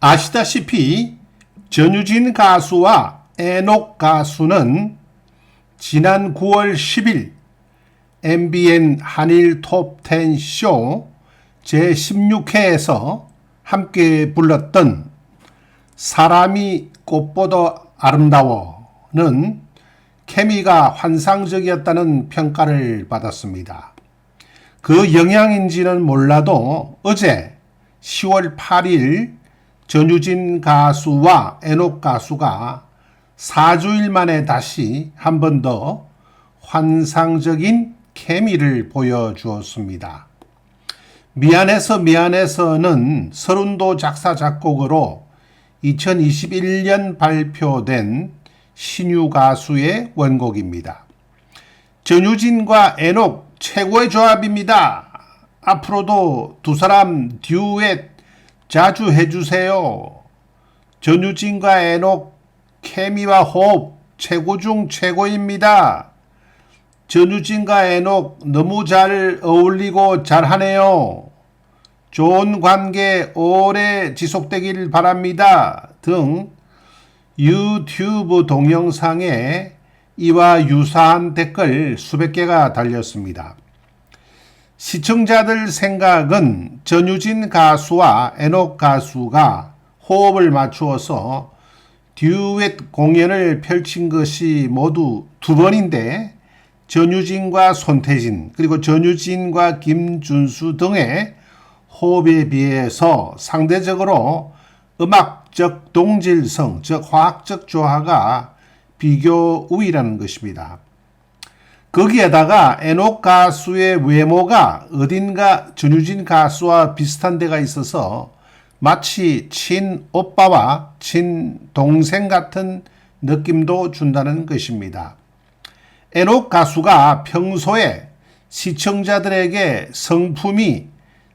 아시다시피 전유진 가수와 애녹 가수는 지난 9월 10일 MBN 한일 톱10 쇼 제16회에서 함께 불렀던 사람이 꽃보다 아름다워는 케미가 환상적이었다는 평가를 받았습니다. 그 영향인지는 몰라도 어제 10월 8일 전유진 가수와 애녹 가수가 4주일 만에 다시 한 번 더 환상적인 케미를 보여주었습니다. 미안해서 미안해서는 서른도 작사 작곡으로 2021년 발표된 신유 가수의 원곡입니다. 전유진과 애녹 최고의 조합입니다. 앞으로도 두 사람 듀엣 자주 해주세요. 전유진과 애녹 케미와 호흡 최고 중 최고입니다. 전유진과 애녹 너무 잘 어울리고 잘하네요. 좋은 관계 오래 지속되길 바랍니다. 등 유튜브 동영상에 이와 유사한 댓글 수백 개가 달렸습니다. 시청자들 생각은 전유진 가수와 애녹 가수가 호흡을 맞추어서 듀엣 공연을 펼친 것이 모두 두 번인데 전유진과 손태진 그리고 전유진과 김준수 등의 호흡에 비해서 상대적으로 음악적 동질성, 즉 화학적 조화가 비교 우위라는 것입니다. 거기에다가 애녹 가수의 외모가 어딘가 전유진 가수와 비슷한 데가 있어서 마치 친오빠와 친동생 같은 느낌도 준다는 것입니다. 애녹 가수가 평소에 시청자들에게 성품이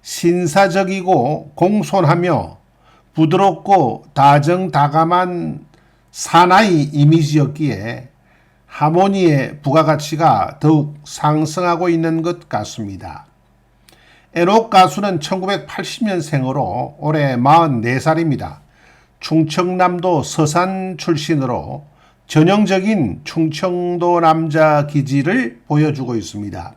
신사적이고 공손하며 부드럽고 다정다감한 사나이 이미지였기에 하모니의 부가가치가 더욱 상승하고 있는 것 같습니다. 에녹 가수는 1980년생으로 올해 44살입니다. 충청남도 서산 출신으로 전형적인 충청도 남자 기질을 보여주고 있습니다.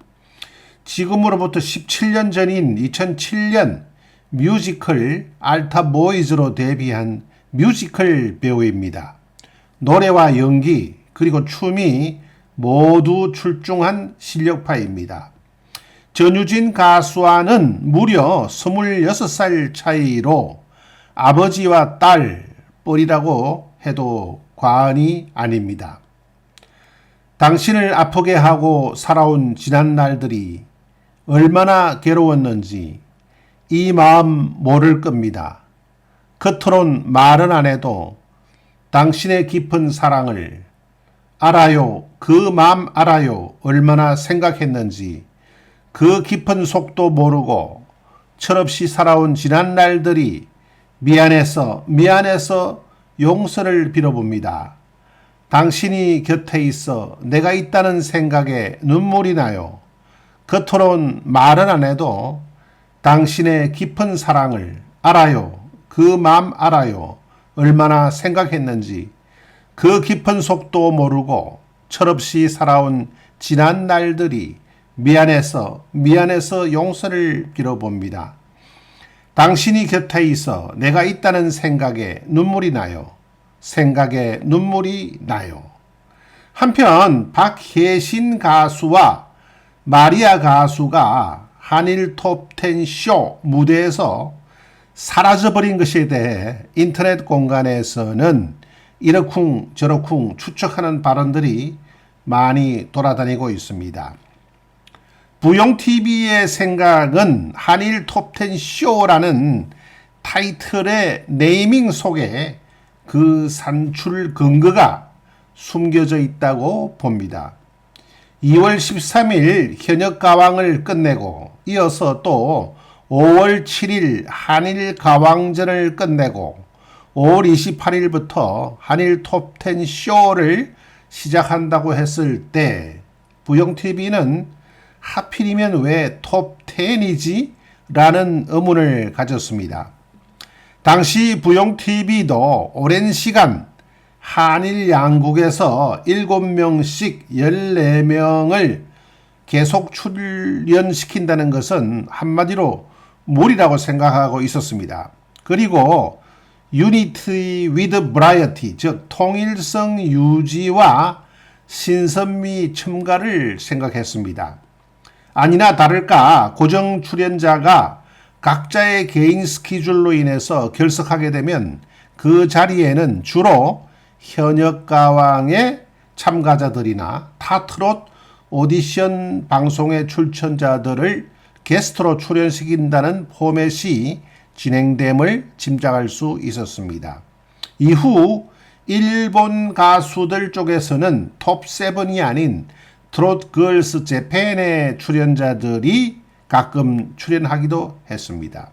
지금으로부터 17년 전인 2007년 뮤지컬 알타 보이즈로 데뷔한 뮤지컬 배우입니다. 노래와 연기 그리고 춤이 모두 출중한 실력파입니다. 전유진 가수와는 무려 26살 차이로 아버지와 딸 뻘이라고 해도 과언이 아닙니다. 당신을 아프게 하고 살아온 지난 날들이 얼마나 괴로웠는지 이 마음 모를 겁니다. 겉으론 말은 안 해도 당신의 깊은 사랑을 알아요. 그 마음 알아요. 얼마나 생각했는지 그 깊은 속도 모르고 철없이 살아온 지난 날들이 미안해서 미안해서 용서를 빌어봅니다. 당신이 곁에 있어 내가 있다는 생각에 눈물이 나요. 겉으론 말은 안 해도 당신의 깊은 사랑을 알아요. 그 마음 알아요. 얼마나 생각했는지 그 깊은 속도 모르고 철없이 살아온 지난 날들이 미안해서 미안해서 용서를 빌어봅니다. 당신이 곁에 있어 내가 있다는 생각에 눈물이 나요. 생각에 눈물이 나요. 한편 박혜신 가수와 마리아 가수가 한일 톱10 쇼 무대에서 사라져버린 것에 대해 인터넷 공간에서는 이러쿵 저러쿵 추측하는 발언들이 많이 돌아다니고 있습니다. 부용TV의 생각은 한일 톱10 쇼라는 타이틀의 네이밍 속에 그 산출 근거가 숨겨져 있다고 봅니다. 2월 13일 현역 가왕을 끝내고 이어서 또 5월 7일 한일 가왕전을 끝내고 5월 28일부터 한일 톱10 쇼를 시작한다고 했을 때 부영TV는 하필이면 왜 톱10이지? 라는 의문을 가졌습니다. 당시 부용TV도 오랜 시간 한일 양국에서 7명씩 14명을 계속 출연시킨다는 것은 한마디로 무리라고 생각하고 있었습니다. 그리고 Unity with Variety, 즉 통일성 유지와 신선미 첨가를 생각했습니다. 아니나 다를까 고정 출연자가 각자의 개인 스케줄로 인해서 결석하게 되면 그 자리에는 주로 현역 가왕의 참가자들이나 타 트롯 오디션 방송의 출전자들을 게스트로 출연시킨다는 포맷이 진행됨을 짐작할 수 있었습니다. 이후 일본 가수들 쪽에서는 톱7이 아닌 트롯 걸스 재팬의 출연자들이 가끔 출연하기도 했습니다.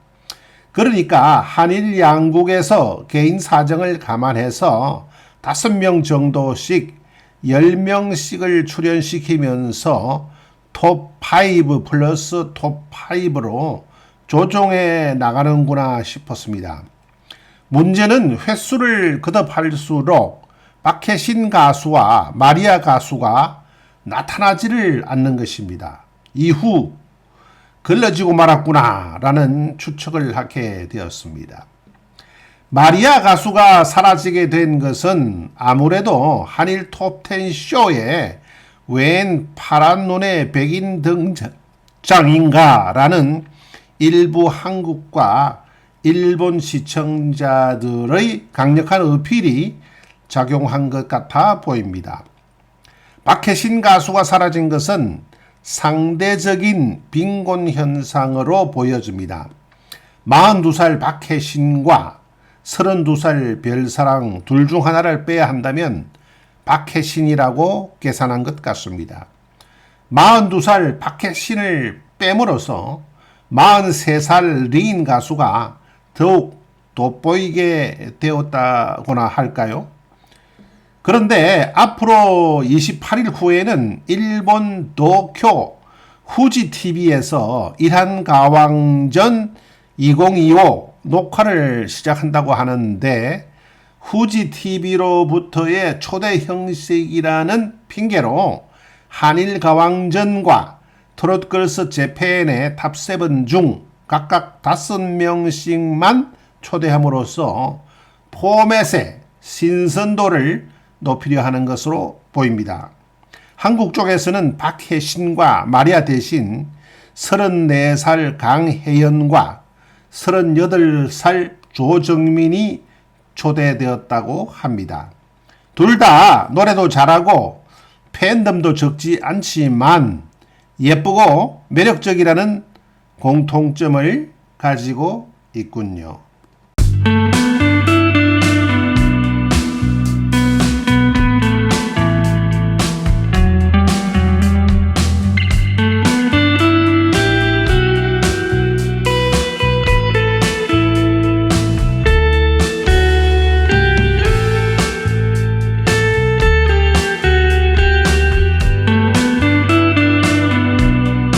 그러니까 한일 양국에서 개인 사정을 감안해서 5명 정도씩 10명씩을 출연시키면서 톱5 플러스 톱5로 조정해 나가는구나 싶었습니다. 문제는 횟수를 거듭할수록 박혜신 가수와 마리아 가수가 나타나지를 않는 것입니다. 이후 걸러지고 말았구나 라는 추측을 하게 되었습니다. 마리아 가수가 사라지게 된 것은 아무래도 한일 톱10 쇼에 웬 파란 눈의 백인 등장인가 라는 일부 한국과 일본 시청자들의 강력한 어필이 작용한 것 같아 보입니다. 박혜신 가수가 사라진 것은 상대적인 빈곤 현상으로 보여집니다. 42살 박혜신과 32살 별사랑 둘 중 하나를 빼야 한다면 박혜신이라고 계산한 것 같습니다. 42살 박혜신을 빼므로써 43살 리인 가수가 더욱 돋보이게 되었다거나 할까요? 그런데 앞으로 28일 후에는 일본 도쿄 후지 TV에서 일한 가왕전 2025 녹화를 시작한다고 하는데 후지 TV로부터의 초대 형식이라는 핑계로 한일 가왕전과 트롯걸스 재팬의 탑7 중 각각 5명씩만 초대함으로써 포맷의 신선도를 높이려 하는 것으로 보입니다. 한국 쪽에서는 박혜신과 마리아 대신 34살 강혜연과 38살 조정민이 초대되었다고 합니다. 둘 다 노래도 잘하고 팬덤도 적지 않지만 예쁘고 매력적이라는 공통점을 가지고 있군요.